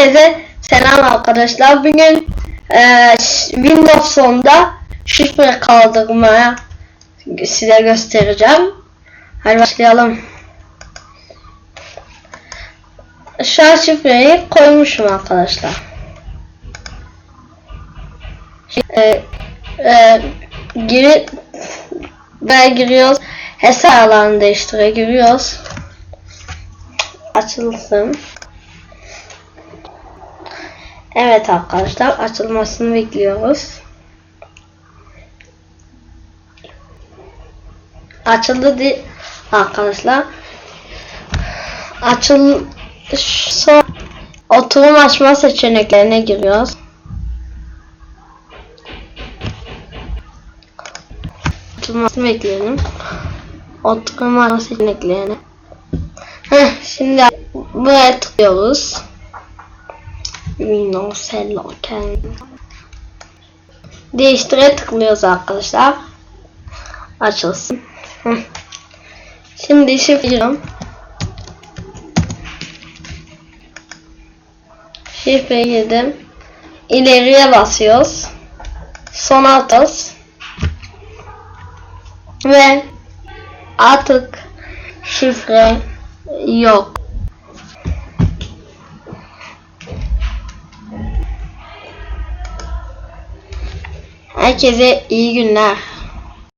Herkese selam arkadaşlar. Bugün e, Windows Phone'da şifre kaldırmaya size göstereceğim. Hadi başlayalım. Şu şifreyi koymuşum arkadaşlar. E, e, giri buraya giriyoruz. Hesap alanını değiştire giriyoruz. Açılsın. Evet arkadaşlar açılmasını bekliyoruz. Açıldı di arkadaşlar. Açıl son oturum açma seçeneklerine giriyoruz. Açılmasını bekleyelim. Oturum açma seçeneklerine. Heh, şimdi buraya tıklıyoruz. Windows Hello Can. Değiştire tıklıyoruz arkadaşlar. Açılsın. Şimdi şifre giriyorum. Şifre girdim. İleriye basıyoruz. Son atıyoruz. Ve artık şifre yok. Herkese iyi günler.